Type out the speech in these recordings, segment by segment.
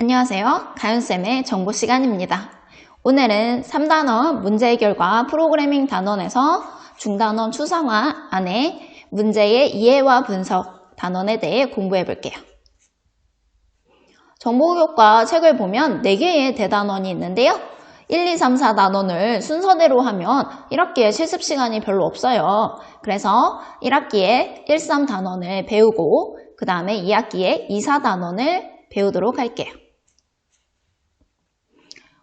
안녕하세요. 가윤쌤의 정보 시간입니다. 오늘은 3단원 문제 해결과 프로그래밍 단원에서 중단원 추상화 안에 문제의 이해와 분석 단원에 대해 공부해 볼게요. 정보교과 책을 보면 4개의 대단원이 있는데요. 1, 2, 3, 4 단원을 순서대로 하면 1학기에 실습 시간이 별로 없어요. 그래서 1학기에 1, 3 단원을 배우고 그 다음에 2학기에 2, 4 단원을 배우도록 할게요.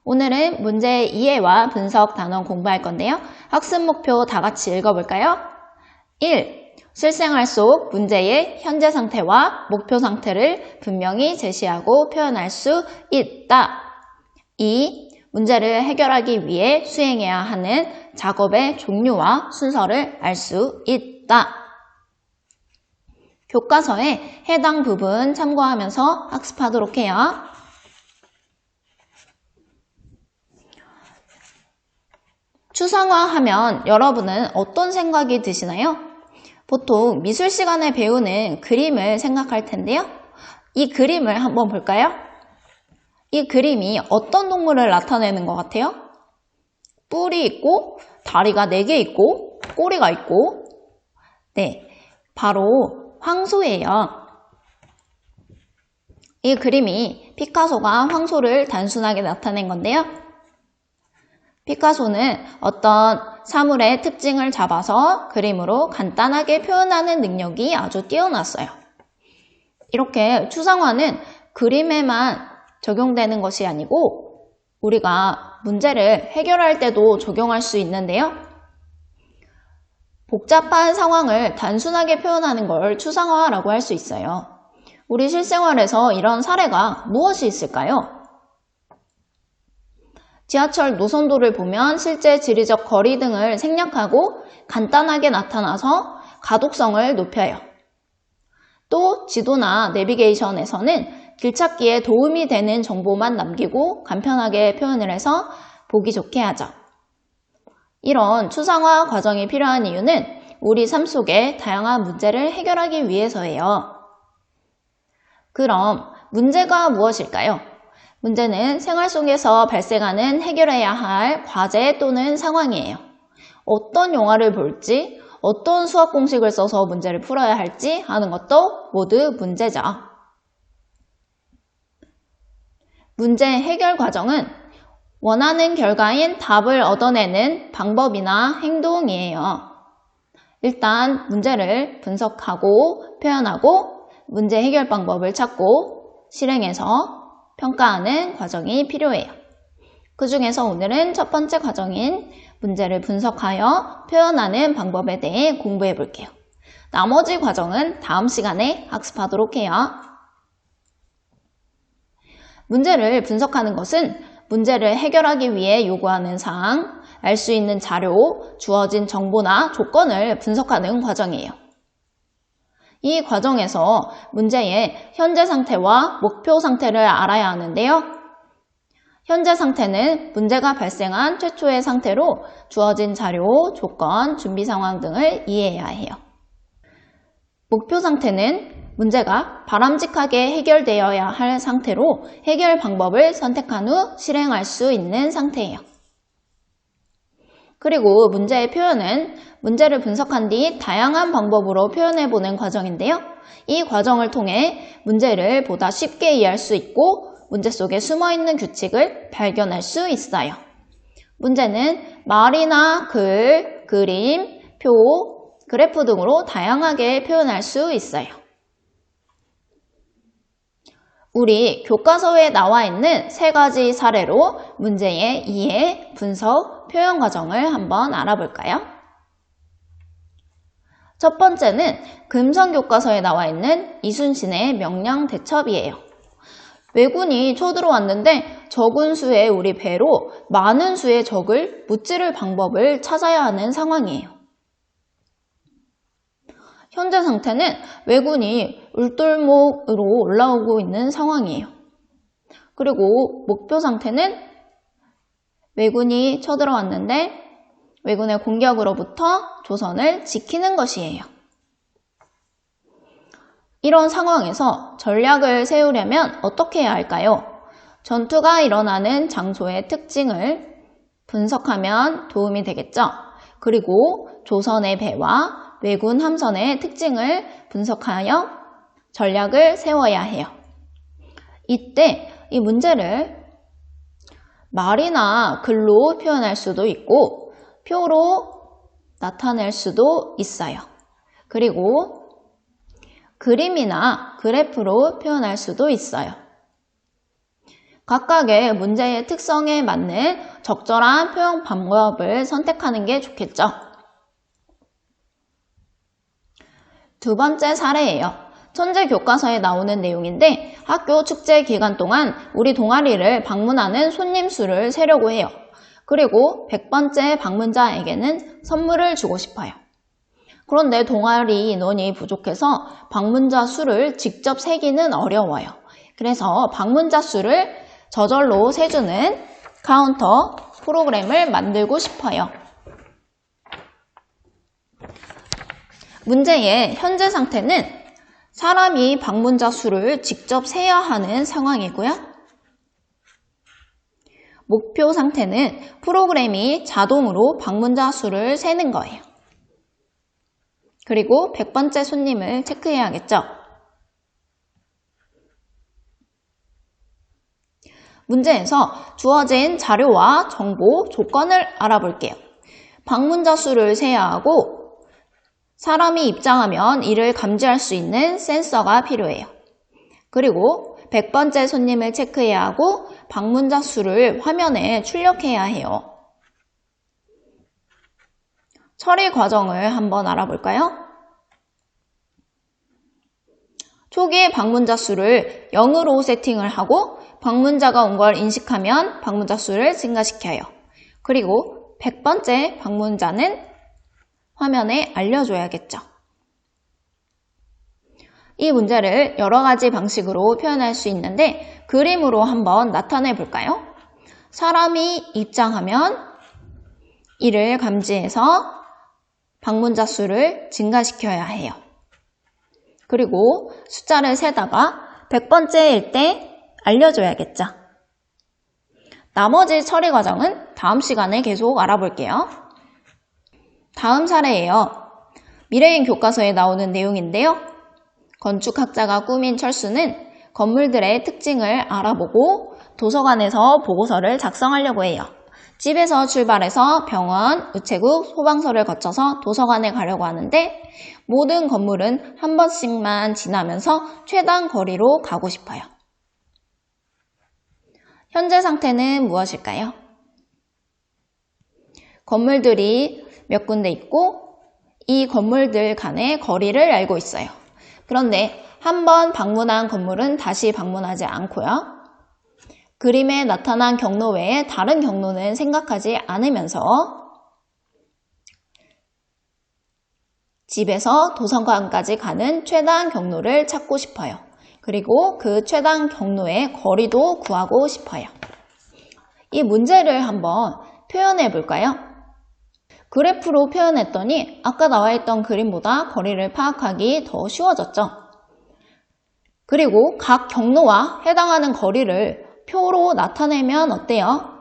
오늘은 문제 이해와 분석 단원 공부할 건데요. 학습 목표 다 같이 읽어볼까요? 1. 실생활 속 문제의 현재 상태와 목표 상태를 분명히 제시하고 표현할 수 있다. 2. 문제를 해결하기 위해 수행해야 하는 작업의 종류와 순서를 알 수 있다. 교과서에 해당 부분 참고하면서 학습하도록 해요. 추상화하면 여러분은 어떤 생각이 드시나요? 보통 미술 시간에 배우는 그림을 생각할 텐데요. 이 그림을 한번 볼까요? 이 그림이 어떤 동물을 나타내는 것 같아요? 뿔이 있고 다리가 4개 있고 꼬리가 있고 네, 바로 황소예요. 이 그림이 피카소가 황소를 단순하게 나타낸 건데요. 피카소는 어떤 사물의 특징을 잡아서 그림으로 간단하게 표현하는 능력이 아주 뛰어났어요. 이렇게 추상화는 그림에만 적용되는 것이 아니고 우리가 문제를 해결할 때도 적용할 수 있는데요. 복잡한 상황을 단순하게 표현하는 걸 추상화라고 할 수 있어요. 우리 실생활에서 이런 사례가 무엇이 있을까요? 지하철 노선도를 보면 실제 지리적 거리 등을 생략하고 간단하게 나타나서 가독성을 높여요. 또 지도나 내비게이션에서는 길찾기에 도움이 되는 정보만 남기고 간편하게 표현을 해서 보기 좋게 하죠. 이런 추상화 과정이 필요한 이유는 우리 삶 속에 다양한 문제를 해결하기 위해서예요. 그럼 문제가 무엇일까요? 문제는 생활 속에서 발생하는 해결해야 할 과제 또는 상황이에요. 어떤 영화를 볼지, 어떤 수학 공식을 써서 문제를 풀어야 할지 하는 것도 모두 문제죠. 문제 해결 과정은 원하는 결과인 답을 얻어내는 방법이나 행동이에요. 일단 문제를 분석하고 표현하고 문제 해결 방법을 찾고 실행해서 평가하는 과정이 필요해요. 그 중에서 오늘은 첫 번째 과정인 문제를 분석하여 표현하는 방법에 대해 공부해 볼게요. 나머지 과정은 다음 시간에 학습하도록 해요. 문제를 분석하는 것은 문제를 해결하기 위해 요구하는 사항, 알 수 있는 자료, 주어진 정보나 조건을 분석하는 과정이에요. 이 과정에서 문제의 현재 상태와 목표 상태를 알아야 하는데요. 현재 상태는 문제가 발생한 최초의 상태로 주어진 자료, 조건, 준비 상황 등을 이해해야 해요. 목표 상태는 문제가 바람직하게 해결되어야 할 상태로 해결 방법을 선택한 후 실행할 수 있는 상태예요. 그리고 문제의 표현은 문제를 분석한 뒤 다양한 방법으로 표현해보는 과정인데요. 이 과정을 통해 문제를 보다 쉽게 이해할 수 있고 문제 속에 숨어있는 규칙을 발견할 수 있어요. 문제는 말이나 글, 그림, 표, 그래프 등으로 다양하게 표현할 수 있어요. 우리 교과서에 나와 있는 세 가지 사례로 문제의 이해, 분석, 표현 과정을 한번 알아볼까요? 첫 번째는 금성 교과서에 나와 있는 이순신의 명량 대첩이에요. 왜군이 쳐들어왔는데 적은 수의 우리 배로 많은 수의 적을 무찌를 방법을 찾아야 하는 상황이에요. 현재 상태는 왜군이 울돌목으로 올라오고 있는 상황이에요. 그리고 목표 상태는 왜군이 쳐들어왔는데 왜군의 공격으로부터 조선을 지키는 것이에요. 이런 상황에서 전략을 세우려면 어떻게 해야 할까요? 전투가 일어나는 장소의 특징을 분석하면 도움이 되겠죠. 그리고 조선의 배와 왜군 함선의 특징을 분석하여 전략을 세워야 해요. 이때 이 문제를 말이나 글로 표현할 수도 있고 표로 나타낼 수도 있어요. 그리고 그림이나 그래프로 표현할 수도 있어요. 각각의 문제의 특성에 맞는 적절한 표현 방법을 선택하는 게 좋겠죠. 두 번째 사례예요. 천재 교과서에 나오는 내용인데 학교 축제 기간 동안 우리 동아리를 방문하는 손님 수를 세려고 해요. 그리고 100번째 방문자에게는 선물을 주고 싶어요. 그런데 동아리 인원이 부족해서 방문자 수를 직접 세기는 어려워요. 그래서 방문자 수를 저절로 세주는 카운터 프로그램을 만들고 싶어요. 문제의 현재 상태는 사람이 방문자 수를 직접 세야 하는 상황이고요. 목표 상태는 프로그램이 자동으로 방문자 수를 세는 거예요. 그리고 100번째 손님을 체크해야겠죠. 문제에서 주어진 자료와 정보, 조건을 알아볼게요. 방문자 수를 세야 하고 사람이 입장하면 이를 감지할 수 있는 센서가 필요해요. 그리고 100번째 손님을 체크해야 하고 방문자 수를 화면에 출력해야 해요. 처리 과정을 한번 알아볼까요? 초기 방문자 수를 0으로 세팅을 하고 방문자가 온 걸 인식하면 방문자 수를 증가시켜요. 그리고 100번째 방문자는 화면에 알려줘야겠죠. 이 문제를 여러 가지 방식으로 표현할 수 있는데 그림으로 한번 나타내 볼까요? 사람이 입장하면 이를 감지해서 방문자 수를 증가시켜야 해요. 그리고 숫자를 세다가 100번째일 때 알려줘야겠죠. 나머지 처리 과정은 다음 시간에 계속 알아볼게요. 다음 사례예요. 미래인 교과서에 나오는 내용인데요. 건축학자가 꾸민 철수는 건물들의 특징을 알아보고 도서관에서 보고서를 작성하려고 해요. 집에서 출발해서 병원, 우체국, 소방서를 거쳐서 도서관에 가려고 하는데 모든 건물은 한 번씩만 지나면서 최단 거리로 가고 싶어요. 현재 상태는 무엇일까요? 건물들이 몇 군데 있고 이 건물들 간의 거리를 알고 있어요. 그런데 한 번 방문한 건물은 다시 방문하지 않고요. 그림에 나타난 경로 외에 다른 경로는 생각하지 않으면서 집에서 도서관까지 가는 최단 경로를 찾고 싶어요. 그리고 그 최단 경로의 거리도 구하고 싶어요. 이 문제를 한번 표현해 볼까요? 그래프로 표현했더니 아까 나와 있던 그림보다 거리를 파악하기 더 쉬워졌죠? 그리고 각 경로와 해당하는 거리를 표로 나타내면 어때요?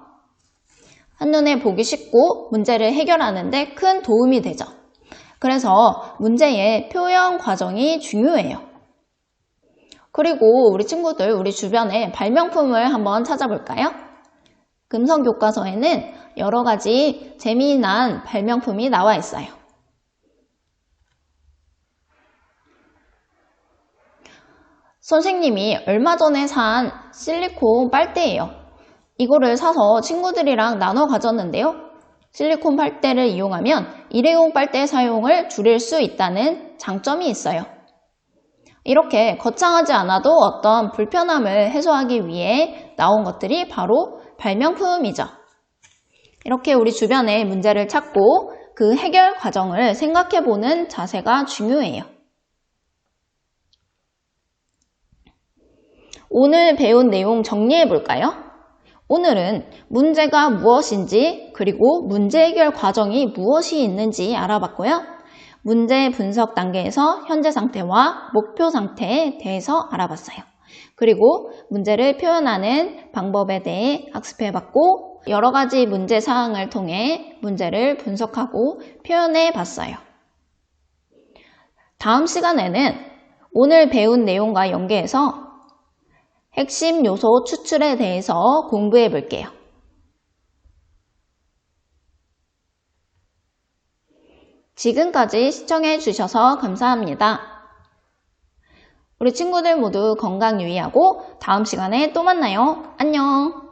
한눈에 보기 쉽고 문제를 해결하는데 큰 도움이 되죠. 그래서 문제의 표현 과정이 중요해요. 그리고 우리 친구들 우리 주변에 발명품을 한번 찾아볼까요? 금성 교과서에는 여러 가지 재미난 발명품이 나와 있어요. 선생님이 얼마 전에 산 실리콘 빨대예요. 이거를 사서 친구들이랑 나눠 가졌는데요. 실리콘 빨대를 이용하면 일회용 빨대 사용을 줄일 수 있다는 장점이 있어요. 이렇게 거창하지 않아도 어떤 불편함을 해소하기 위해 나온 것들이 바로 발명품이죠. 이렇게 우리 주변의 문제를 찾고 그 해결 과정을 생각해 보는 자세가 중요해요. 오늘 배운 내용 정리해 볼까요? 오늘은 문제가 무엇인지 그리고 문제 해결 과정이 무엇이 있는지 알아봤고요. 문제 분석 단계에서 현재 상태와 목표 상태에 대해서 알아봤어요. 그리고 문제를 표현하는 방법에 대해 학습해봤고 여러 가지 문제 사항을 통해 문제를 분석하고 표현해 봤어요. 다음 시간에는 오늘 배운 내용과 연계해서 핵심 요소 추출에 대해서 공부해 볼게요. 지금까지 시청해 주셔서 감사합니다. 우리 친구들 모두 건강 유의하고 다음 시간에 또 만나요. 안녕!